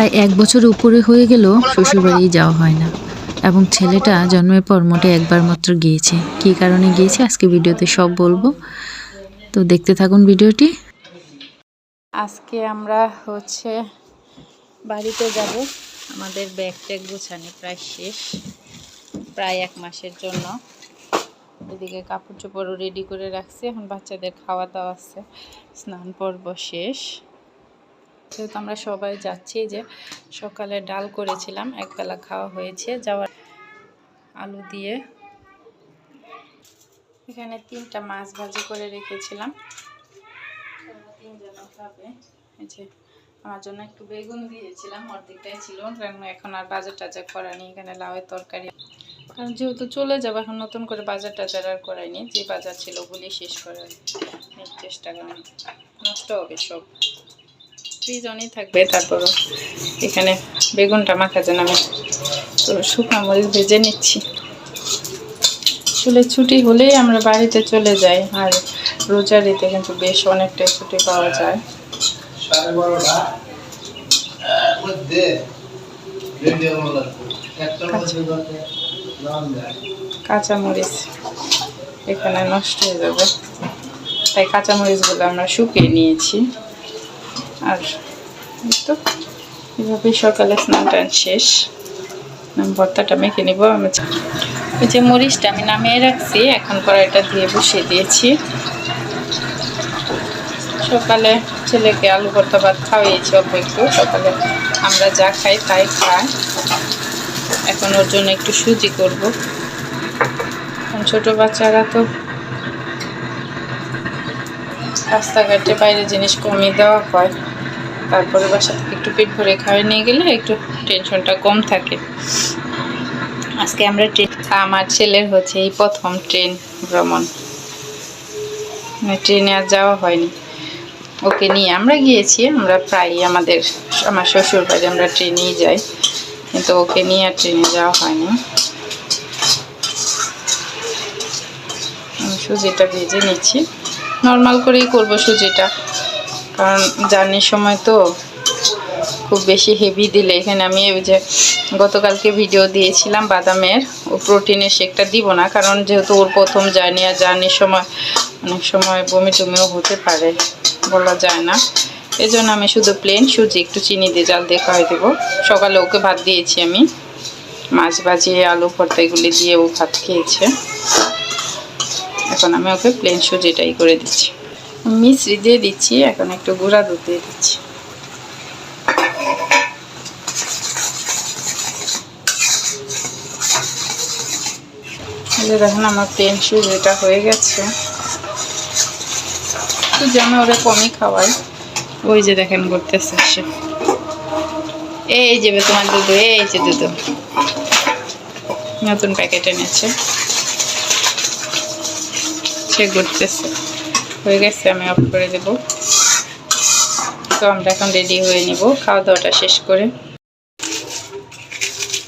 প্রায় এক বছর উপরে হয়ে গেলেও শ্বশুরবাড়ি যাওয়া হয় না। এবং ছেলেটা জন্মের পর মোটে একবার মাত্র গিয়েছে। কী কারণে গিয়েছে আজকে ভিডিওতে সব বলব। তো দেখতে থাকুন ভিডিওটি। আজকে আমরা হচ্ছে বাড়িতে যাব। আমাদের ব্যাগ ট্যাগ গোছানি প্রায় শেষ। প্রায় এক মাসের জন্য। এদিকে কাপড় চোপড়ও রেডি করে রাখছি। এখন বাচ্চাদের খাওয়া দাওয়া আছে। স্নান পর্ব শেষ। যেহেতু আমরা সবাই যাচ্ছি যে সকালে ডাল করেছিলাম, একবেলা খাওয়া হয়েছে। যাওয়ার আলু দিয়ে এখানে তিনটা মাছ ভাজি করে রেখেছিলাম। আমার জন্য একটু বেগুন দিয়েছিলাম, অর্ধেকটাই ছিল, কারণ এখন আর বাজার টাজার করানি এখানে লাউয়ের তরকারি। কারণ যেহেতু চলে যাব, এখন নতুন করে বাজার টাজার আর করাইনি যে বাজার ছিল ওগুলি শেষ করার চেষ্টা করেন নষ্ট হবে সব। ফ্রিজনই থাকবে তারপরও এখানে বেগুনটা মাখার জন্য আমি তো শুকনো মরিচ ভেজে নিচ্ছি। আসলে ছুটি হলেই আমরা বাড়িতে চলে যাই আর রোজারিতে কিন্তু বেশ অনেকটাই ছুটি পাওয়া যায়। যায় কাঁচামরিচ এখানে নষ্ট হয়ে যাবে। তাই কাঁচামরিচগুলো আমরা শুকিয়ে নিয়েছি। আর তো এভাবেই সকালে স্নান টান শেষ। ভর্তাটা মেখে নিব, আমি ওই যে মরিচটা আমি নামিয়ে রাখছি, এখন কড়াইটা দিয়ে বসিয়ে দিয়েছি। সকালে ছেলেকে আলু ভর্তা ভাত খাওয়াইছি অল্প একটু, সকালে আমরা যা খাই তাই খাই এখন ওর জন্য একটু সুজি করব। কারণ ছোটো বাচ্চারা তো রাস্তাঘাটে বাইরে জিনিস কমিয়ে দেওয়া হয়। তারপরে বাসা থেকে একটু পেট ভরে খাওয়া নিয়ে গেলে একটু টেনশনটা কম থাকে। আজকে আমরা ট্রেন আমার ছেলের হচ্ছে এই প্রথম ট্রেন ভ্রমণ। মানে ট্রেনে আর যাওয়া হয়নি। ওকে নিয়ে আমরা গিয়েছি, আমরা প্রায়ই আমাদের আমার শ্বশুর বাড়ি আমরা ট্রেনেই যাই। কিন্তু ওকে নিয়ে আর ট্রেনে যাওয়া হয়নি। সুজিটা ভেজে নিচ্ছি। নর্মাল করেই করব সুজিটা। কারণ জার্নির সময় তো খুব বেশি হেভি দিলে। এখানে আমি ওই যে গতকালকে ভিডিও দিয়েছিলাম বাদামের। ও প্রোটিনের শেকটা দিব না, কারণ যেহেতু ওর প্রথম জার্নি আর জার্নির সময় অনেক সময় বমি টমিও হতে পারে, বলা যায় না। এই জন্য আমি শুধু প্লেন সুজি, একটু চিনি দিয়ে জাল দিয়ে খাওয়াই দেবো। সকালে ওকে ভাত দিয়েছি আমি। মাছ ভাজিয়ে আলু ভর্তা এগুলি দিয়ে ও ভাত খেয়েছে। এখন আমি ওকে প্লেন সুজিটাই করে দিচ্ছি। মিশ্রি দিয়ে দিচ্ছি, এখন একটু গুঁড়া দুধ দিয়ে দিচ্ছি। দেখেন আমার প্লেন সুজিটা হয়ে গেছে। সুজি আমি ওরা কমই খাওয়াই ওই যে দেখেন করতেছে সে। এই যে বে, তোমার দুধ, এই যে দুধ। নতুন প্যাকেট এনেছে। সে ঘুরতেছে হয়ে গেছে, আমি অফ করে দেব। তো আমরা এখন রেডি হয়ে নিব, খাওয়া দাওয়াটা শেষ করে।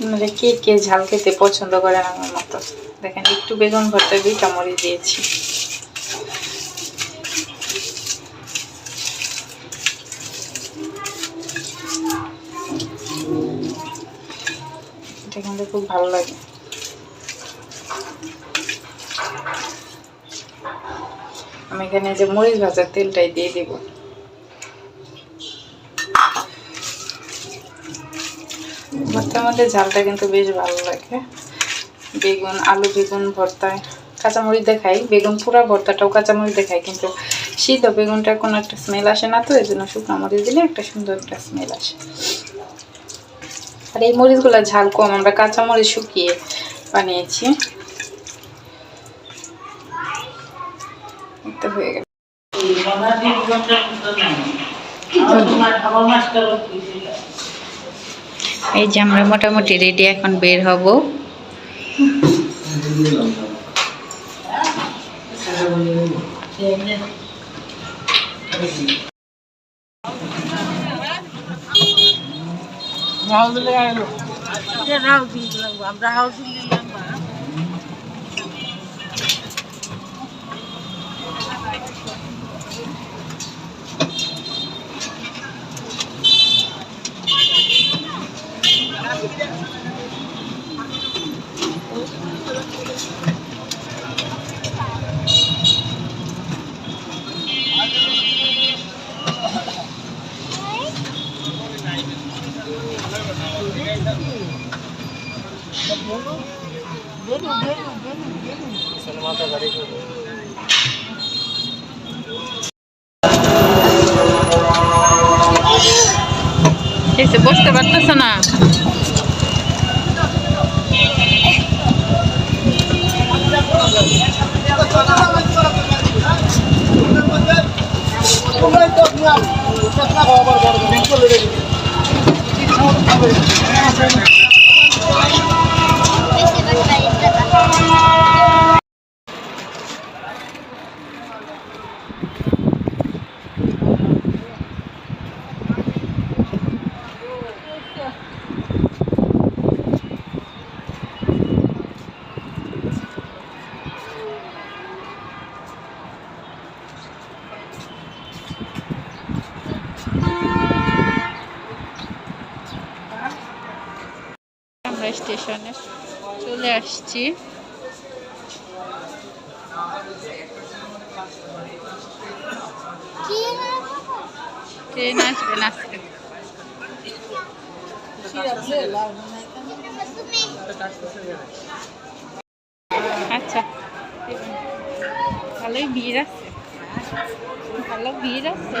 আপনারা কে কে ঝাল খেতে পছন্দ করেন আমার মতো। দেখেন, একটু বেগুন ভর্তা দুইটা মরিচ দিয়েছি। খুব ভালো লাগে। আমি এখানে যে মরিচ ভাজার তেলটাই দিয়ে দিব। ভর্তার মধ্যে ঝালটা কিন্তু বেশ ভালো লাগে। বেগুন, আলু বেগুন ভর্তায় কাঁচামরিচ দেখাই। বেগুন পুরা ভর্তাটাও কাঁচামরিচ দেখাই, কিন্তু শীত বেগুনটার কোনো একটা স্মেল আসে না তো এই জন্য শুকনো মরিচ দিলে একটা সুন্দর একটা স্মেল আসে। আর এই মরিচগুলো ঝাল কম, আমরা কাঁচামরিচ শুকিয়ে বানিয়েছি। দেখতে হয়ে গেল। এই যে আমরা মোটামুটি রেডি এখন বের হব। আমরা হাউস এসে বসতে পারতেছে না। আমরা স্টেশনে চলে আসছি। ট্রেন আসবে না আজকে আচ্ছা ভালোই ভিড় আছে। ভালো ভিড় আছে।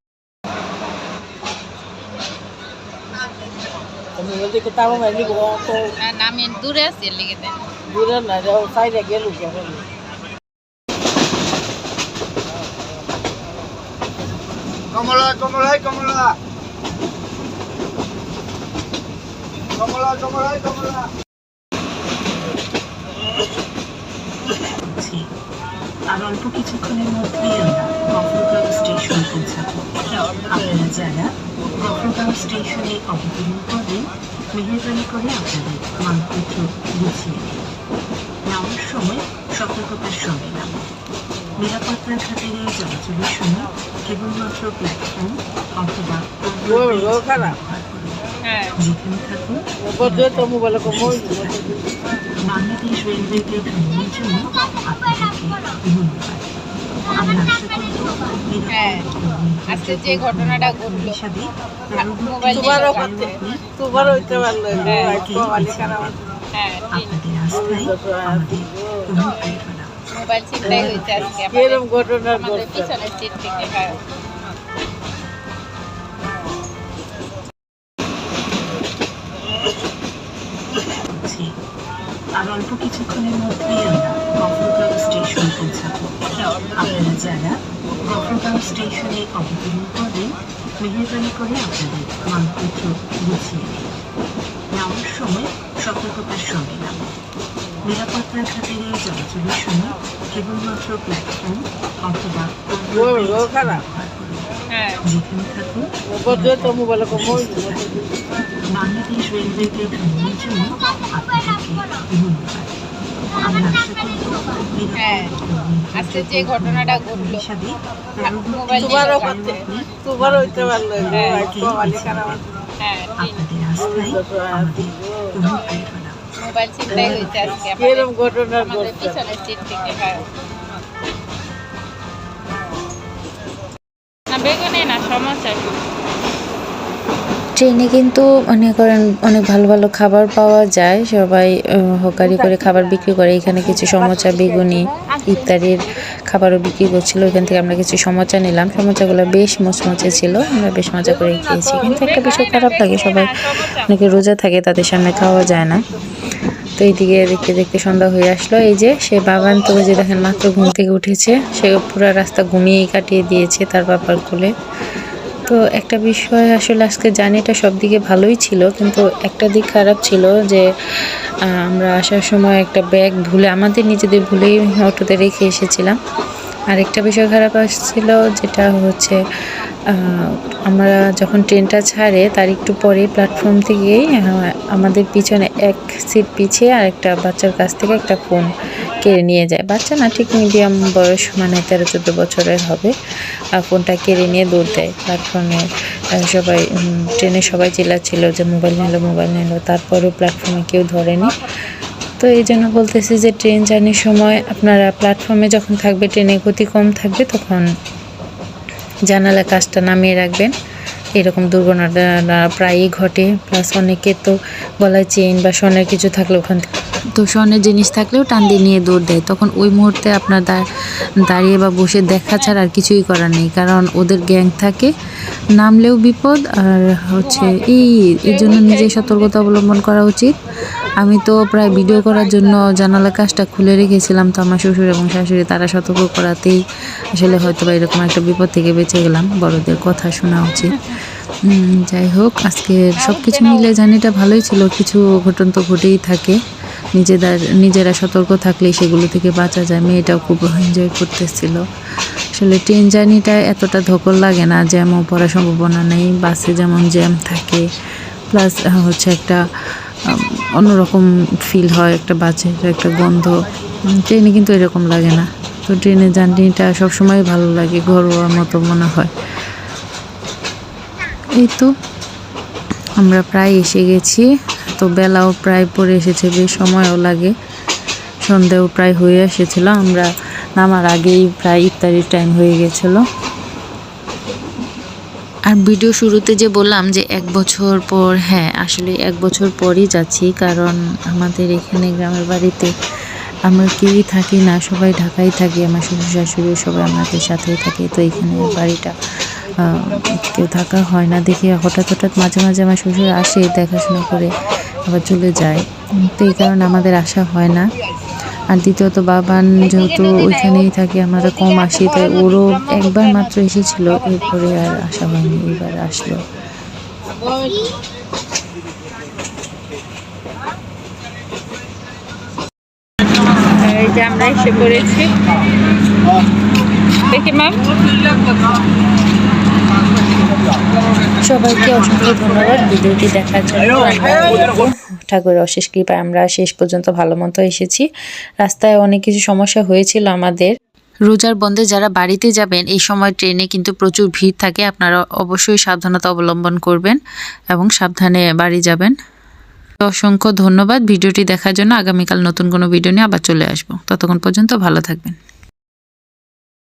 বলছি কি তাও মাইনি গো তো না আমি দূরে আছি এর লেগে দেন দূরে না যাও সাইডে গেল কেমন কমলা কমলা কমলা। কমলা কমলা কমলা। আর অল্প কিছুক্ষণের মধ্যেই আমরা গফরগাঁও স্টেশন পৌঁছাবো। আপনারা যারা গফরগাঁও স্টেশনে অবতরণ করবেন মেহরবানি করে আপনাদের মানপত্র গুছিয়ে নিন। নামার সময় সতর্কতার সঙ্গে নামুন। নিরাপত্তার খাতিরে চলাচলের সময় কেবলমাত্র প্ল্যাটফর্ম অথবা যেখানে থাকুন বাংলাদেশ রেলওয়েকে ভ্রমণের জন্য আপনাদেরকে ধন্যবাদ। হ্যাঁ, আজকে যে ঘটনাটা ঘটলো, তোমারও হইতে পারল হ্যাঁ, খারাপ হ্যাঁ অনুপ্রেরণা মোবাইল ছিনতাই হয়েছে আজকে এরকম ঘটনার আমাদের পিছনের সিট থেকে হ্যাঁ। যারা গফরগাঁও স্টেশনে অবতরণ করবেন মেহরবানি করে আপনাদের মানপত্র গুছিয়ে নিন। নামার সময় সতর্কতার সঙ্গে নামুন। নিরাপত্তার খাতিরে চলাচলের সময় কেবলমাত্র প্ল্যাটফর্ম অথবা যেখানে থাকুন বাংলাদেশ রেলওয়েকে ভ্রমণের জন্য আপনাদেরকে ধন্যবাদ। হ্যাঁ, আজকে যে ঘটনাটা ঘটলো, হিসাবে তোমারও তোমারও হইতে পারল হ্যাঁ, হ্যাঁ মোবাইল হয়েছে আজকে ঘটছে পিছনের সিট থেকে হ্যাঁ। না বেগুনে না সমস্যা? ট্রেনে কিন্তু মনে করেন অনেক ভালো ভালো খাবার পাওয়া যায়। সবাই হকারি করে খাবার বিক্রি করে। এখানে কিছু সমোচা, বেগুনি ইত্যাদির খাবারও বিক্রি করছিল। এখান থেকে আমরা কিছু সমোচা নিলাম। সমোচাগুলো বেশ মচমচে ছিল। আমরা বেশ মজা করে খেয়েছি। কিন্তু একটা বিষয় খারাপ লাগে, সবাই অনেকে রোজা থাকে, তাদের সামনে খাওয়া যায় না। তো এইদিকে দেখতে দেখতে সন্ধ্যা হয়ে আসলো। এই যে সে বাবান তো যে দেখেন মাত্র ঘুম থেকে উঠেছে। সে পুরো রাস্তা ঘুমিয়েই কাটিয়ে দিয়েছে তার বাবার কোলে। তো একটা বিষয় আসলে আজকে জার্নিটা সব দিকে ভালোই ছিল, কিন্তু একটা দিক খারাপ ছিল যে আমরা আসার সময় একটা ব্যাগ ভুলে, আমাদের নিজেদের ভুলেই অটোতে রেখে এসেছিলাম। আর একটা বিষয় খারাপ আসছিল যেটা হচ্ছে আমরা যখন ট্রেনটা ছাড়ে তার একটু পরে প্ল্যাটফর্ম থেকেই আমাদের পিছনে এক সিট পিছিয়ে আর একটা বাচ্চার কাছ থেকে একটা ফোন কেড়ে নিয়ে যায়। বাচ্চা না, ঠিক মিডিয়াম বয়স মানে তেরো, চোদ্দ বছরের হবে। আর ফোনটা কেড়ে নিয়ে দৌড় দেয়। প্ল্যাটফর্মে সবাই ট্রেনে সবাই চিল্লাচ্ছিল যে মোবাইল নিল মোবাইল নিল। তারপরেও প্ল্যাটফর্মে কেউ ধরেনি। তো এই জন্য বলতেছি যে ট্রেন জার্নির সময় আপনারা প্ল্যাটফর্মে যখন থাকবে ট্রেনে গতি কম থাকবে, তখন জানালা কাজটা নামিয়ে রাখবেন। এরকম দুর্ঘটনা প্রায়ই ঘটে। প্লাস অনেকে তো গলায় চেন বা স্বর্ণের কিছু থাকলে ওখান থেকে তো জিনিস থাকলেও টান দিয়ে নিয়ে দৌড় দেয়। তখন ওই মুহূর্তে আপনার দাঁড়িয়ে বা বসে দেখা ছাড়া আর কিছুই করার নেই। কারণ ওদের গ্যাং থাকে, নামলেও বিপদ আর হচ্ছে এই, এর জন্য নিজে সতর্কতা অবলম্বন করা উচিত। আমি তো প্রায় ভিডিও করার জন্য জানালা কাজটা খুলে রেখেছিলাম তো আমার শ্বশুর এবং শাশুড়ি তারা সতর্ক করাতেই আসলে হয়তো বা এরকম একটা বিপদ থেকে বেঁচে গেলাম। বড়দের কথা শোনা উচিত। যাই হোক, আজকের সব কিছু মিলে জানিটা ভালোই ছিল। কিছু ঘটন তো ঘটেই থাকে। নিজেদের, নিজেরা সতর্ক থাকলে সেগুলো থেকে বাঁচা যায়। মেয়েটাও খুব এনজয় করতেছিল। আসলে ট্রেন জার্নিটা এতটা ধকল লাগে না জ্যামও পড়ার সম্ভাবনা নেই বাসে যেমন জ্যাম থাকে প্লাস হচ্ছে একটা অন্যরকম ফিল হয় একটা বাসের একটা গন্ধ। ট্রেনে কিন্তু এরকম লাগে না। তো ট্রেনের জার্নিটা সবসময় ভালো লাগে, ঘরোয়া মতো মনে হয়। এই তো, আমরা প্রায় এসে গেছি। তো বেলাও প্রায় পড়ে এসেছে, বেশ সময়ও লাগে। সন্ধেও প্রায় হয়ে এসেছিল, আমরা নামার আগেই প্রায় ইফতারির টাইম হয়ে গেছিল। আর ভিডিও শুরুতে যে বললাম যে এক বছর পর হ্যাঁ আসলে এক বছর পরই যাচ্ছি, কারণ আমাদের এখানে গ্রামের বাড়িতে আমরা কেউই থাকি না, সবাই ঢাকায় থাকি, আমার শ্বশুর শাশুড়ি সবাই আমাদের সাথেই থাকে, তো এখানে বাড়িটা কেউ থাকা হয় না দেখি হঠাৎ হঠাৎ মাঝে মাঝে আমার শ্বশুর আসে দেখাশোনা করে। আবার চলে যায়। তো এই কারণে আমাদের আসা হয় না। আর দ্বিতীয়ত বাবান যেহেতু ওইখানেই থাকে, আমরা কম আসি, তাই ওরও একবার মাত্র এসেছিল। এরপরে আর আসা হয়নি, এবার আসলো। আমরা এসে পড়েছি। দেখি ম্যাম সবাইকে অসংখ্য ধন্যবাদ। ভিডিওটি দেখার জন্য আমরা ঠাকুরের অশেষ কৃপায় আমরা শেষ পর্যন্ত ভালো মতো এসেছি। রাস্তায় অনেক কিছু সমস্যা হয়েছিল আমাদের। রোজার বন্ধে যারা বাড়িতে যাবেন এই সময় ট্রেনে কিন্তু প্রচুর ভিড় থাকে। আপনারা অবশ্যই সাবধানতা অবলম্বন করবেন এবং সাবধানে বাড়ি যাবেন। তো অসংখ্য ধন্যবাদ। ভিডিওটি দেখার জন্য আগামীকাল নতুন কোনো ভিডিও নিয়ে আবার চলে আসব। ততক্ষণ পর্যন্ত ভালো থাকবেন।